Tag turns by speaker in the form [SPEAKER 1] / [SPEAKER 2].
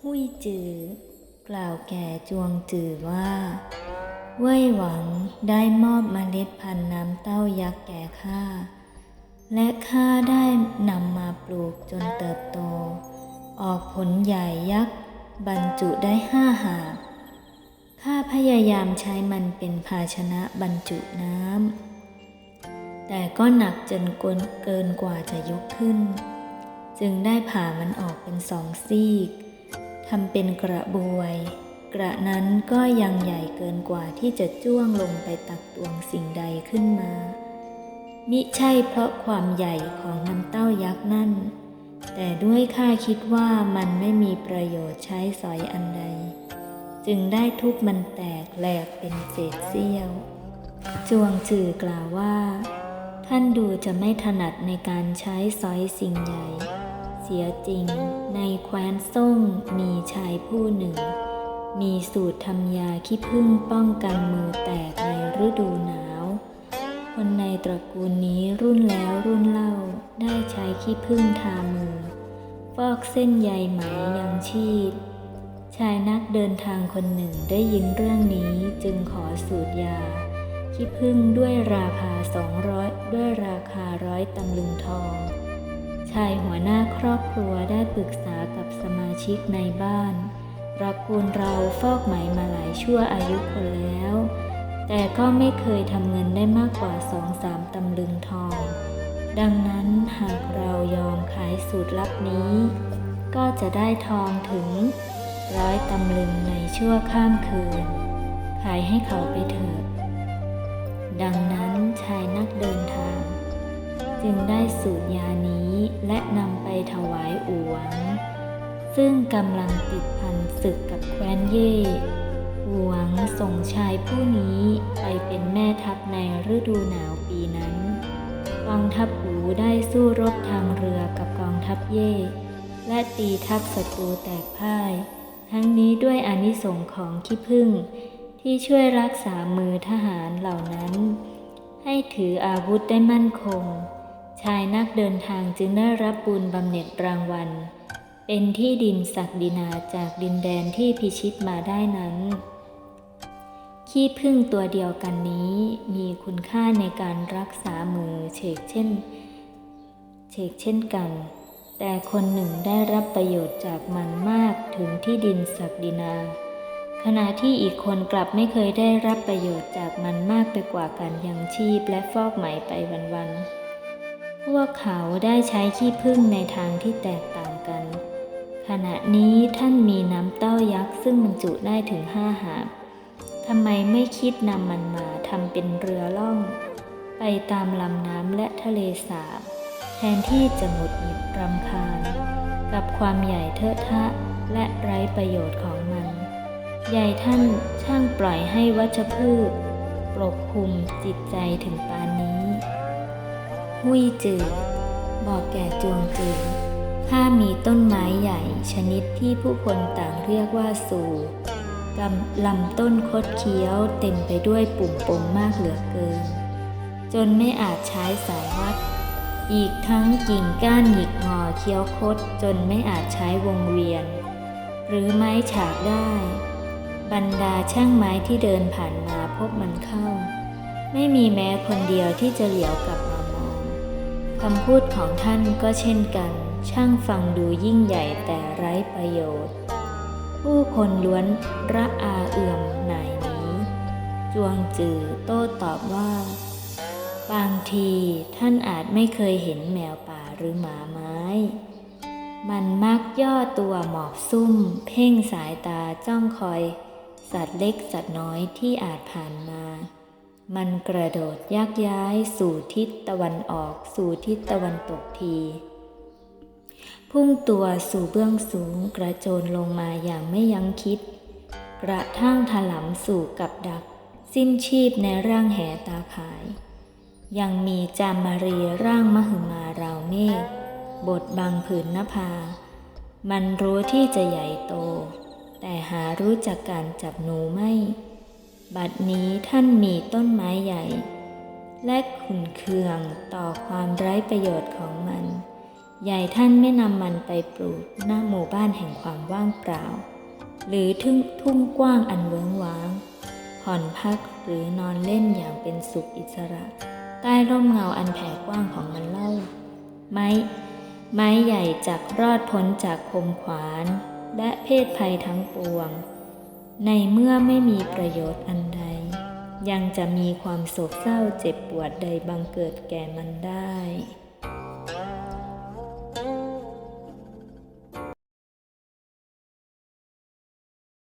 [SPEAKER 1] หุยจือ กล่าวแก่จวงจือว่า เว่ยหวังได้มอบเมล็ดพันธุ์น้ำเต้ายักษ์แก่ข้า และข้าได้นำมาปลูกจนเติบโต ออกผลใหญ่ยักษ์บรรจุได้ห้าหาบข้าพยายามใช้มันเป็นภาชนะบรรจุน้ำ แต่ก็หนักจนกนเกินกว่าจะยกขึ้น จึงได้ผ่ามันออกเป็นสองซีกทำเป็นกระบวย กระนั้นก็ยังใหญ่เกินกว่าที่จะจ้วงลงไปตักตวงสิ่งใดขึ้นมามิใช่เพราะความใหญ่ของน้ำเต้ายักษ์นั่น แต่ด้วยข้าคิดว่ามันไม่มีประโยชน์ใช้สอยอันใด จึงได้ทุบมันแตกแหลกเป็นเศษเสี้ยว จวงจือกล่าวว่า ท่านดูจะไม่ถนัดในการใช้สอยสิ่งใหญ่ เสียจริง ในแคว้นส่งมีชายผู้หนึ่ง มีสูตรทำยาขี้ผึ้งป้องกันมือแตกในฤดูหนาว คนในตระกูลนี้รุ่นแล้วรุ่นเล่าได้ใช้ขี้ผึ้งทามือ ฟอกเส้นใยไหมยังชีพ ชายนักเดินทางคนหนึ่งได้ยินเรื่องนี้จึงขอสูตรยา ขี้ผึ้งด้วยราคาสองร้อยด้วยราคาร้อยตำลึงทอง ชายหัวหน้าครอบครัวได้ปรึกษากับสมาชิกในบ้านตระกูลเราฟอกไหมมาหลายชั่วอายุคนแล้ว แต่ก็ไม่เคยทำเงินได้มากกว่าสองสามตำลึงทอง ดังนั้นหากเรายอมขายสูตรลับนี้ ก็จะได้ทองถึงร้อยตำลึงในชั่วข้ามคืน ขายให้เขาไปเถิด ดังนั้นชายนักเดินทาง จึงได้สูตรยานี้และนำไปถวายอูหวัง ซึ่งกำลังติดพันศึกกับแคว้นเย่อูหวังส่งชายผู้นี้ไปเป็นแม่ทัพในฤดูหนาวปีนั้นกองทัพอูได้สู้รบทางเรือกับกองทัพเย่และตีทัพศัตรูแตกพ่าย ทั้งนี้ด้วยอนิสงส์ของขี้ผึ้ง ที่ช่วยรักษามือทหารเหล่านั้น ให้ถืออาวุธได้มั่นคง ชายนักเดินทางจึงได้รับบุญบำเหน็จรางวัล เป็นที่ดินศักดินาจากดินแดนที่พิชิตมาได้นั้นขี้ผึ้งตัวเดียวกันนี้มีคุณค่าในการรักษามือเฉกเช่น เฉกเช่นกัน แต่คนหนึ่งได้รับประโยชน์จากมันมากถึงที่ดินศักดินา ขณะที่อีกคนกลับไม่เคยได้รับประโยชน์จากมันมากไปกว่าการยังชีพและฟอกไหมไปวันๆ พวกเขาได้ใช้ขี้ผึ้งในทางที่แตกต่างกัน ขณะนี้ท่านมีน้ำเต้ายักษ์ซึ่งบรรจุได้ถึงห้าหาบทำไมไม่คิดนำมันมาทำเป็นเรือล่อง ไปตามลำน้ำและทะเลสาบ แทนที่จะหงุดหงิดรำคาญ กับความใหญ่เทอะทะและไร้ประโยชน์ของมัน ใหญ่ท่านช่างปล่อยให้วัชพืชปกคลุมจิตใจถึงปานนี้ หุยจือบอกแก่จวงจือข้ามีต้นไม้ใหญ่ชนิดที่ผู้คนต่างเรียกว่าสูกำลำต้นคดเคี้ยวเต็มไปด้วยปุ่มปมมากเหลือเกิน จนไม่อาจใช้สายวัด อีกทั้งกิ่งก้านหงิกงอเคี้ยวคดจนไม่อาจใช้วงเวียน หรือไม้ฉากได้ บรรดาช่างไม้ที่เดินผ่านมาพบมันเข้า ไม่มีแม้คนเดียวที่จะเหลียวกลับมามองคำพูดของท่านก็เช่นกัน ช่างฟังดูยิ่งใหญ่แต่ไร้ประโยชน์ ผู้คนล้วนระอาเอื่อมหน่ายนี้ จวงจือโต้ตอบว่า บางทีท่านอาจไม่เคยเห็นแมวป่าหรือหมาไม้ มันมักย่อตัวหมอบซุ่ม เพ่งสายตาจ้องคอย สัตว์เล็กสัตว์น้อยที่อาจผ่านมา มันกระโดดยักย้ายสู่ทิศตะวันออกสู่ทิศตะวันตกทีพุ่งตัวสู่เบื้องสูงกระโจนลงมาอย่างไม่ยั้งคิด กระทั่งถลำสู่กับดัก สิ้นชีพในร่างแหตาขาย ยังมีจามมารีร่างมหึมาราวเมฆบทบังผืนนภา มันรู้ที่จะใหญ่โต แต่หารู้จักการจับหนูไม่ บัดนี้ท่านมีต้นไม้ใหญ่ และขุนเคืองต่อความไร้ประโยชน์ของมัน ใหญ่ท่านไม่นำมันไปปลูกหน้าหมู่บ้านแห่งความว่างเปล่า หรือทุ่งทุ่งกว้างอันเวิ้งว้าง ผ่อนพักหรือนอนเล่นอย่างเป็นสุขอิสระ ใต้ร่มเงาอันแผ่กว้างของมันเล่า ไม้ ไม้ใหญ่จักรอดพ้นจากคมขวาน และเพศภัยทั้งปวง ในเมื่อไม่มีประโยชน์อันใด ยังจะมีความโศกเศร้าเจ็บปวดใดบังเกิดแก่มันได้